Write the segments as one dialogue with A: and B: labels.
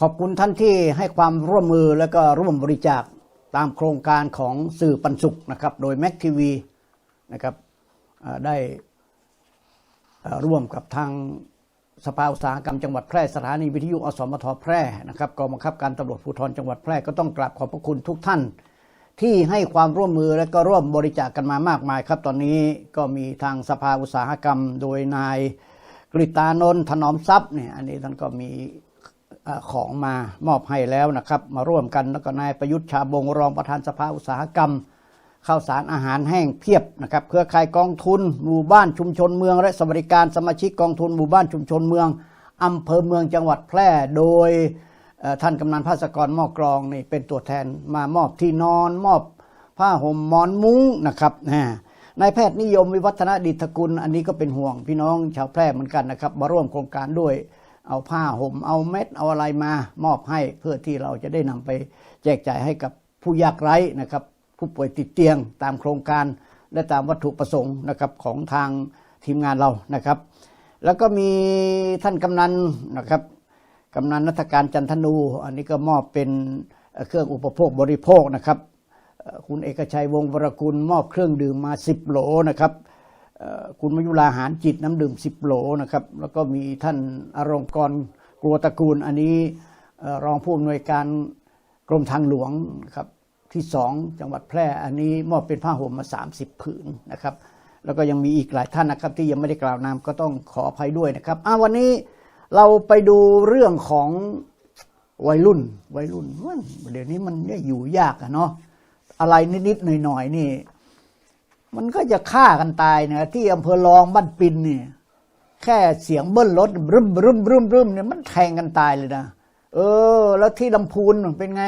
A: ขอบคุณท่านที่ให้ความร่วมมือและก็ร่วมบริจาคตามโครงการของสื่อปันสุขนะครับ โดยแม็กทีวีนะครับได้ร่วมกับทางสภาอุตสาหกรรมจังหวัดแพร่สถานีวิทยุอสมทแพร่นะครับกองบังคับการตำรวจภูธรจังหวัดแพร่ก็ต้องกราบขอบพระคุณทุกท่าน ที่ให้ความร่วมมือและก็ร่วมบริจาคกันมามากมายครับ ตอนนี้ก็มีทางสภาอุตสาหกรรม โดยนายกฤตานนท์ถนอมทรัพย์เนี่ยอันนี้ท่านก็มี ของมามอบให้แล้วนะครับ มาร่วมกันแล้วก็นายประยุทธ์ชาบงรองประธานสภาอุตสาหกรรมข้าวสารอาหารแห้งเพียบนะครับเครือข่ายกองทุนหมู่บ้านชุมชนเมือง และสวัสดิการสมาชิกกองทุนหมู่บ้านชุมชนเมืองอำเภอเมืองจังหวัดแพร่ โดยท่านกำนันภาสกรม้อกรองนี่เป็นตัวแทนมามอบที่นอนมอบผ้าห่มหมอนมุ้งนะครับนะนายแพทย์นิยมวิวัฒนดิษฐกุล อันนี้ก็เป็นห่วงพี่น้องชาวแพร่เหมือนกันนะครับมาร่วมโครงการด้วย เอาผ้าห่มเอาเม็ดเอาอะไรมามอบให้เพื่อที่เราจะได้นำไปแจกจ่ายให้กับผู้ยากไร้นะครับ ผู้ป่วยติดเตียงตามโครงการ และตามวัตถุประสงค์นะครับของทางทีมงานเรานะครับ แล้วก็มีท่านกำนันนะครับกำนันนัฐการจันทนู อันนี้ก็มอบเป็นเครื่องอุปโภคบริโภคนะครับ คุณเอกชัยวงศ์วรกุลมอบเครื่องดื่มมา 10 โหลนะครับ คุณมยุราหารจิตน้ำดื่ม10โหลนะครับ แล้วก็มีท่านอารงกรกลัวตระกูล อันนี้รองผู้อำนวยการกรมทางหลวงนะครับที่สองจังหวัดแพร่ อันนี้มอบเป็นผ้าห่มมา 30 ผืนนะครับ แล้วก็ยังมีอีกหลายท่านนะครับ ที่ยังไม่ได้กล่าวนามก็ต้องขออภัยด้วยนะครับอ่าวันนี้เราไปดูเรื่องของวัยรุ่นวัยรุ่นมันเดี๋ยวนี้มันเนี่ยอยู่ยากอะเนาะอะไรนิดๆหน่อยๆนี่ มันก็จะฆ่ากันตายนะที่อำเภอรองบ้านปินเนี่ยแค่เสียงเบิ้ลรถรึมรึมรึมรึมเนี่ยมันแทงกันตายเลยนะเออ แล้วที่ลำพูนเป็นไง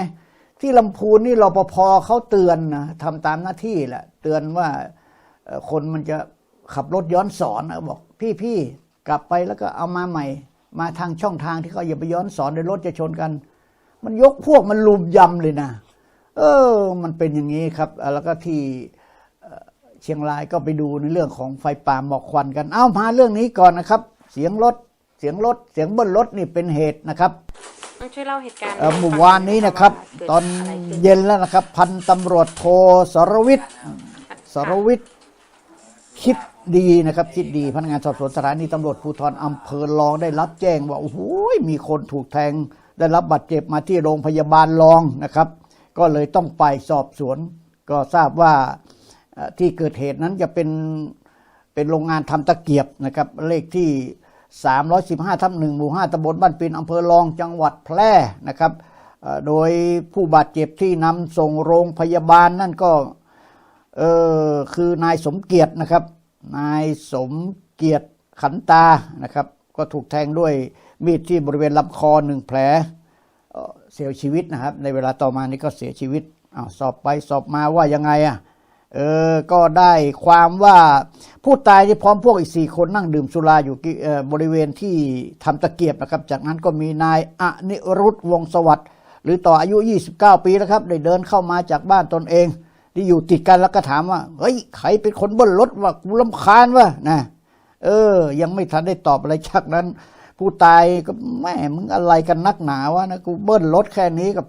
A: ที่ลำพูนนี่รปภเขาเตือนนะทำตามหน้าที่แหละเตือนว่าคนมันจะขับรถย้อนสอนนะบอก พี่พี่กลับไปแล้วก็เอามาใหม่ มาทางช่องทางที่เขาอย่าไปย้อนสอนเดี๋ยวรถจะชนกัน มันยกพวกมันลุมยำเลยนะเออ มันเป็นอย่างนี้ครับ แล้วก็ที่ เอ่อเชียงรายก็ไปดูในเรื่องของไฟป่าหมอกควันกัน เอามาเรื่องนี้ก่อนนะครับ เสียงรถเสียงรถเสียงเบิ้ลรถนี่เป็นเหตุนะครับ
B: ช่วยเล่าเหตุการณ์
A: เอ่อเมื่อวานนี้นะครับ
B: เกิด
A: ตอน
B: อะไรขึ้น
A: เย็นแล้วนะครับ พันตำรวจโทสรวิทย์สรวิทย์คิดดีนะครับ คิดดีพนักงานสอบสวนสถานีตำรวจภูธรอำเภอรองได้รับแจ้งว่าโอ้โหมีคนถูกแทง ได้รับบาดเจ็บมาที่โรงพยาบาลรองนะครับ ก็เลยต้องไปสอบสวน ก็ทราบว่าเอ่อ ที่เกิดเหตุนั้นจะเป็นเป็นโรงงานทำตะเกียบนะครับ เลขที่ 315ทับหนึ่งหมู่ห้าตำบลบ้านปินอำเภอรองจังหวัดแพร่นะครับโดยผู้บาดเจ็บที่นำส่งโรงพยาบาลนั่นก็เออคือนายสมเกียรตินะครับ นายสมเกียรติขันตานะครับ ก็ถูกแทงด้วยมีดที่บริเวณลำคอหนึ่งแผลเสียชีวิตนะครับ ในเวลาต่อมานี่ก็เสียชีวิตอ้าวสอบไปสอบมาว่ายังไงอะ เออ ก็ได้ความว่าผู้ตายที่พร้อมพวกอีกสี่คนนั่งดื่มสุราอยู่บริเวณที่ทำตะเกียบนะครับ จากนั้นก็มีนายอนิรุตวงสวัสดิ์หรือต่ออายุ 29 ปีแล้วครับ ได้เดินเข้ามาจากบ้านตนเอง ที่อยู่ติดกันแล้วก็ถามว่า เฮ้ย ใครเป็นคนเบิ้ลรถวะกูลำคาญวะนะเออ ยังไม่ทันได้ตอบอะไรจากนั้น ผู้ตายก็แม่มึงอะไรกันนักหนาวะนะกูเบิ้ลรถแค่นี้กับ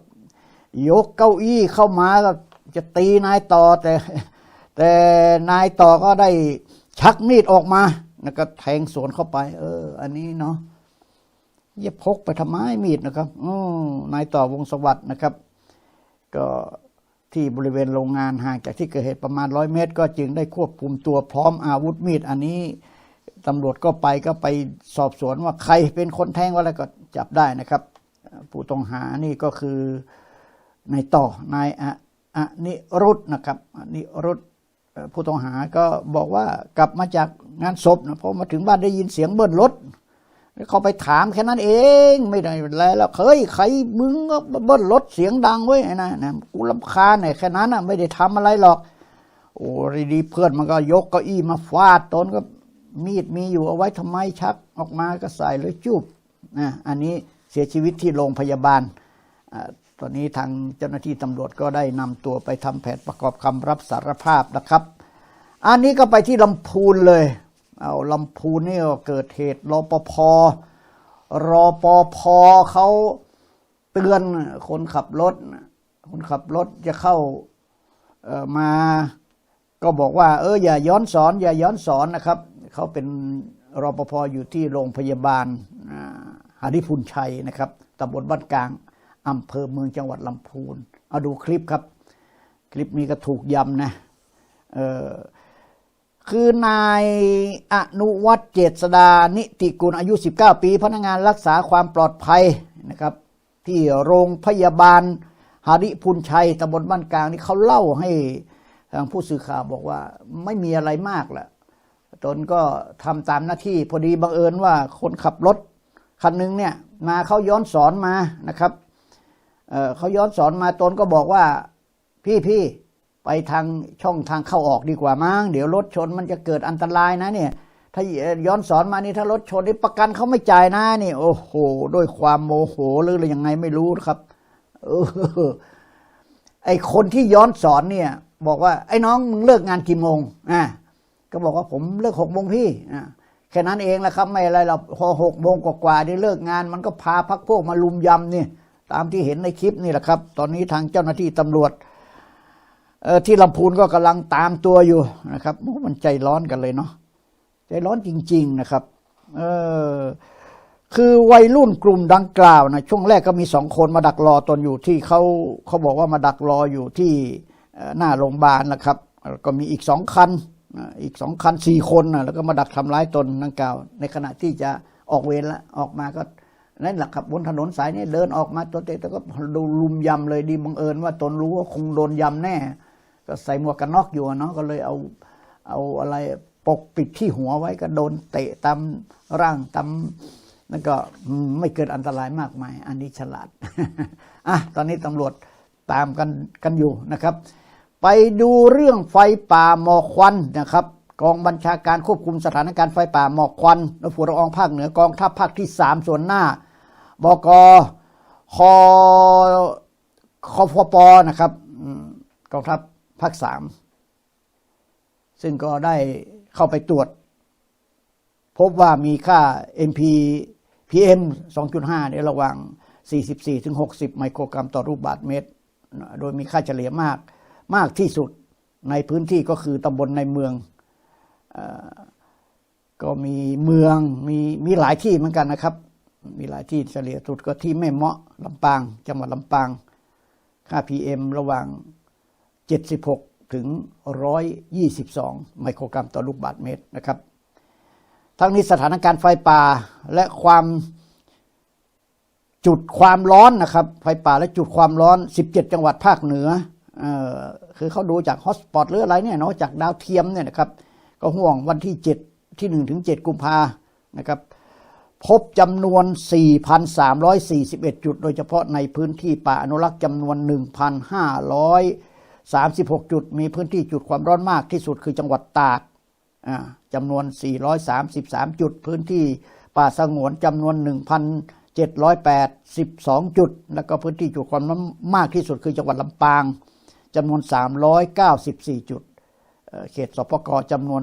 A: ยกเก้าอี้เข้ามาก็ จะตีนายต่อแต่ แต่นายต่อก็ได้ชักมีดออกมาแล้วก็แทงสวนเข้าไป เออ อันนี้เนาะอย่าพกไปทำไมมีดนะครับอนายต่อวงสวัสด์นะครับ ก็ที่บริเวณโรงงานห่างจากที่เกิดเหตุประมาณร้อยเมตร ก็จึงได้ควบคุมตัวพร้อมอาวุธมีด อันนี้ตำรวจก็ไปก็ไปสอบสวนว่าใครเป็นคนแทงว่าอะไรก็จับได้นะครับ ผู้ต้องหานี่ก็คือนายต่อนาย อนิรุตนะครับอนิรุตผู้ต้องหาก็บอกว่ากลับมาจากงานศพนะพอมาถึงบ้านได้ยินเสียงเบิ้ลรถแล้วเขาไปถามแค่นั้นเองไม่ได้อะไรแล้วเฮ้ยใครมึงก็เบิ้ลรถเสียงดังเว้ยไอ้นะนะกูลำคาญเนี่ยแค่นั้นน่ะไม่ได้ทำอะไรหรอกโอ้ดีเพื่อนมันก็ยกเก้าอี้มาฟาดตนก็มีดมีอยู่เอาไว้ทำไมชักออกมาก็ใส่เลยจุบนะอันนี้เสียชีวิตที่โรงพยาบาล ตอนนี้ทางเจ้าหน้าที่ตำรวจก็ได้นำตัวไปทำแผนประกอบคำรับสารภาพนะครับ อันนี้ก็ไปที่ลำพูนเลย เอาลำพูนนี่ก็เกิดเหตุรปภรปภเขาเตือนคนขับรถ คนขับรถจะเข้าเออมา ก็บอกว่า เอออย่าย้อนสอน อย่าย้อนสอนนะครับเขาเป็นรปภอยู่ที่โรงพยาบาลอ่าหาริพุนชัยนะครับตำบลบ้านกลาง อำเภอเมืองจังหวัดลำพูน เอาดูคลิปครับ คลิปนี้ก็ถูกยำนะเออคือนายอนุวัฒน์เจษดานิติกุลอายุ 19 ปี พนักงานรักษาความปลอดภัยนะครับ ที่โรงพยาบาลหาริพุนชัยตำบลบ้านกลางนี่เขาเล่าให้ทางผู้สื่อข่าวบอกว่าไม่มีอะไรมากแหละตนก็ทำตามหน้าที่พอดีบังเอิญว่าคนขับรถคันหนึงเนี่ยมาเขาย้อนสอนมานะครับ เขาย้อนสอนมาตนก็บอกว่าพี่พี่ไปทางช่องทางเข้าออกดีกว่ามั้งเดี๋ยวรถชนมันจะเกิดอันตรายนะเนี่ย ถ้าย้อนสอนมานี่ถ้ารถชนนี่ประกันเขาไม่จ่ายนะนี่ โอ้โหด้วยความโมโหหรืออะไรยังไงไม่รู้ครับเออไอคนที่ย้อนสอนเนี่ย บอกว่า ไอ้น้องมึงเลิกงานกี่โมงอ่าก็บอกว่าผมเลิกหกโมงพี่อ่าแค่นั้นเองแหละครับ ไม่อะไรเราพอหกโมงกว่าๆได้เลิกงาน มันก็พาพักพวกมาลุมยำนี่ ตามที่เห็นในคลิปนี่แหละครับ ตอนนี้ทางเจ้าหน้าที่ตำรวจที่ลำพูนก็กำลังตามตัวอยู่นะครับมันใจร้อนกันเลยเนาะใจร้อนจริง ๆนะครับ เออคือวัยรุ่นกลุ่มดังกล่าวนะช่วงแรกก็มีสองคนมาดักรอตนอยู่ที่เขาเขาบอกว่ามาดักรออยู่ที่หน้าโรงพยาบาลนะครับ ก็มีอีกสองคันอีกสองคันสี่คนนะแล้วก็มาดักทำร้ายตนดังกล่าว ในขณะที่จะออกเวรละออกมาก็ นั่นแหละครับบนถนนสายนี้เดินออกมาตัวเตะแล้วก็ดูลุมยำเลยดีบังเอิญว่าตนรู้ว่าคงโดนยำแน่ ก็ใส่หมวกกันน็อกอยู่เนาะก็เลยเอาเอาอะไรปกปิดที่หัวไว้ก็โดนเตะตามร่างตามนั่นก็ไม่เกิดอันตรายมากมาย อันนี้ฉลาดอะตอนนี้ตำรวจตามกันกันอยู่นะครับ ไปดูเรื่องไฟป่าหมอกควันนะครับกองบัญชาการควบคุมสถานการณ์ไฟป่าหมอกควันและฝุ่นละอองภาคเหนือกองทัพภาคที่สามส่วนหน้า บกคคฟปนะครับกองทัพภาคสามซึ่งก็ได้เข้าไปตรวจ พบว่ามีค่า MP PM 2.5ในระหว่าง 44ถึง60 ไมโครกรัมต่อรูปบาทเมตร โดยมีค่าเฉลี่ยมากมากที่สุดในพื้นที่ก็คือตำบลในเมืองอก็มีเมืองมีมีหลายที่เหมือนกันนะครับ มีหลายที่เฉลี่ยสุดก็ที่แม่เมาะลำปาง จังหวัดลำปาง ค่า PM ระหว่าง 76 ถึง 122 ไมโครกรัมต่อลูกบาทเมตรนะครับ ทั้งนี้สถานการณ์ไฟป่าและความจุดความร้อนนะครับ ไฟป่าและจุดความร้อน 17 จังหวัดภาคเหนือออคือเขาดูจากฮอสปอตหรืออะไรเนี่ยเนาะจากดาวเทียมเนี่ยนะครับ ก็ห่วงวันที่ 7 ที่ 1 ถึง 7 กุมภานะครับ พบจำนวน 4,341 จุด โดยเฉพาะในพื้นที่ป่าอนุรักษ์จำนวน 1,536 จุด มีพื้นที่จุดความร้อนมากที่สุดคือจังหวัดตากจำนวน 433 จุด พื้นที่ป่าสงวนจำนวน 1,782 จุด แล้วก็พื้นที่จุดความร้อนมากที่สุดคือจังหวัดลำปางจำนวน 394 จุด เอ่อเขตสปกจำนวน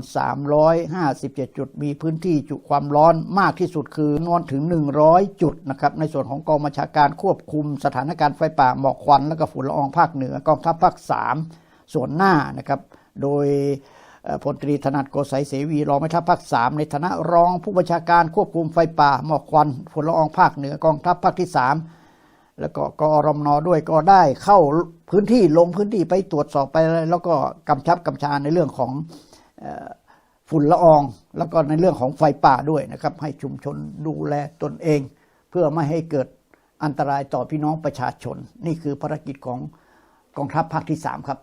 A: 357 จุด มีพื้นที่จุความร้อนมากที่สุดคือนวนถึง 100 จุดนะครับ ในส่วนของกองบัญชาการควบคุมสถานการณ์ไฟป่าหมอกควัน และก็ฝุ่นละอองภาคเหนือกองทัพภาค 3 ส่วนหน้านะครับ โดยพลตรีถนัดโกสัยเสวีรองแม่ทัพภาค 3 ในฐานะรองผู้บัญชาการควบคุมไฟป่าหมอกควันฝุ่นละอองภาคเหนือกองทัพภาคที่ 3 แล้วก็กอรมนด้วยก็ได้เข้า พื้นที่ลงพื้นที่ไปตรวจสอบไป แล้วก็กำชับกำชาในเรื่องของฝุ่นละออง แล้วก็ในเรื่องของไฟป่าด้วยนะครับ ให้ชุมชนดูแลตนเอง เพื่อไม่ให้เกิดอันตรายต่อพี่น้องประชาชน นี่คือภารกิจของกองทัพภาคที่ 3 ครับ